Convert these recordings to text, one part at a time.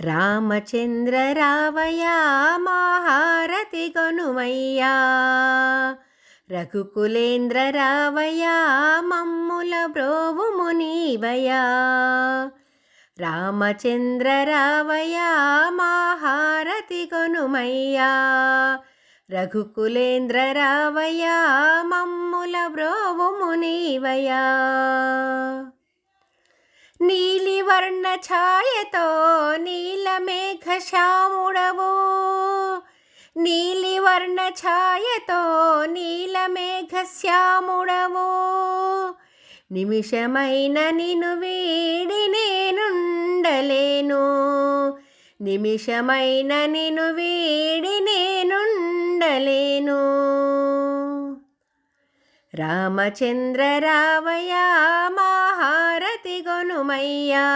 రామచంద్ర రావయా మహారతి గనుమయ్యా. రఘుకులేంద్ర రావయా మమ్ముల బ్రోవు మునీవయా రామచంద్ర రావయా మహారతి గనుమయ్యా. రఘుకులేంద్ర రావయా మమ్ముల బ్రోవు మునీవయా నీలివర్ణ ఛాయతో నీలమేఘ శ్యాముడవు. నీలివర్ణ ఛాయతో నీలమేఘ శ్యాముడవు. నిమిషమైన నిను వీడి నేనుండలేను. నిమిషమైన నిను వీడి నేనుండలేను. రామచంద్ర రావయా మహా గొనుమయ్యా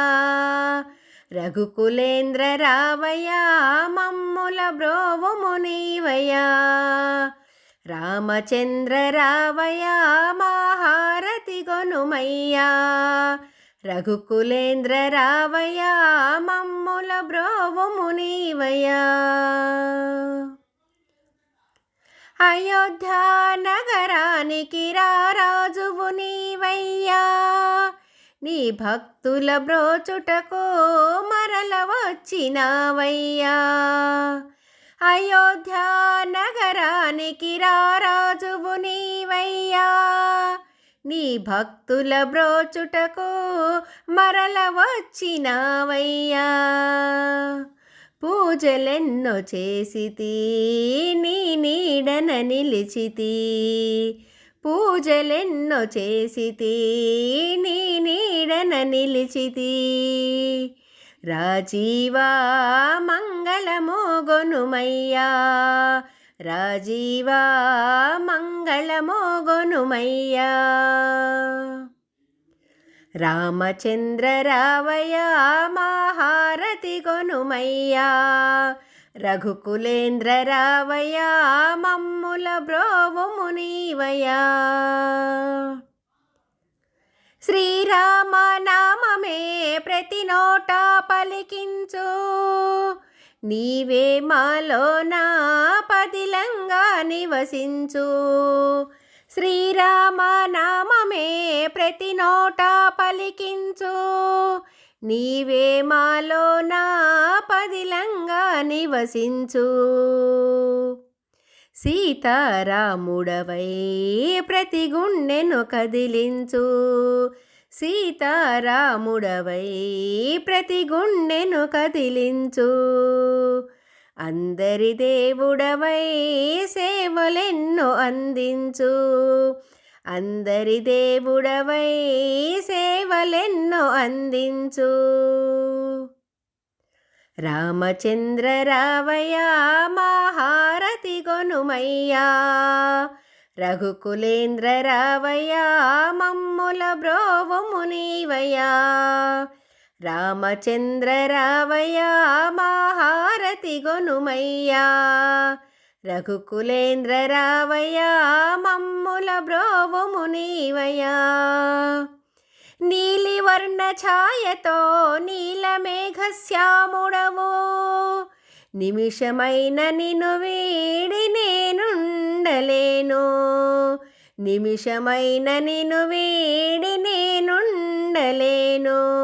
రఘుకులేంద్ర రావయ్యా మమ్ముల బ్రోవు మునీవయా రామచంద్ర రావయ్యా మహారతి గొనుమయ్యా. రఘుకులేంద్ర రావయ్యా మమ్ముల బ్రోవు మునీవయా అయోధ్యా నగరానికి రారాజువు నీవయ్యా. నీ భక్తుల బ్రోచుటకో మరల వచ్చినావయ్యా. అయోధ్య నగరానికి రారాజువు నీవయ్యా. నీ భక్తుల బ్రోచుటకు మరల వచ్చినావయ్యా. పూజలెన్నో చేసితి నీ నీడన నిలిచితి. పూజలెన్నో చేసితి నీ నీడన నిలిచితి. రాజీవా మంగళమోగొనుమయ్యా. రాజీవా మంగళమోగొనుమయ్యా. రామచంద్ర రావయా మహారతి గొనుమయ్యా. రఘుకులేంద్ర రావయా మమ్ముల బ్రోవము నీవయా శ్రీరామ నామమే ప్రతి నోట పలికించు. నీవే మాలోనా పదిలంగా నివసించు. శ్రీరామ నామమే ప్రతి నోట పలికించు. నీవే మాలోనా పదిలంగా నివసించు. సీతారాముడవై ప్రతి గుండెను కదిలించు. సీతారాముడవై ప్రతి గుండెను కదిలించు. అందరి దేవుడవై సేవలెన్నో అందించు. అందరి దేవుడవై సేవలెన్నో అందించు. రామచంద్ర రావయా మహారతి గొనుమయ్యా రఘుకులేంద్ర రావయ్యా మమ్ముల బ్రోవు మునీవయా రామచంద్ర రావయ్యా మహారతి గొనుమయ్యా రఘుకులేంద్ర రావయా మమ్ముల బ్రోవు మునీవయా నీలివర్ణ ఛాయతో నీలమేఘ శ్యాముడవు నిమిషమైన నిను వీడి నేనుండలేను. నిమిషమైన నిను వీడి నేనుండలేను.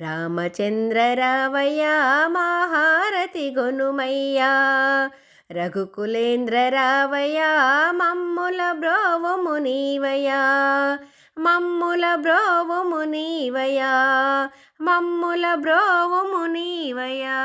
రామచంద్ర రావయ్యా మహారతి గొనుమయ్యా. రఘుకులేంద్ర రావయ్యా మమ్ముల బ్రోవు మునీవయా మమ్ముల బ్రోవు మునీవయా మమ్ముల బ్రోవు మునీవయా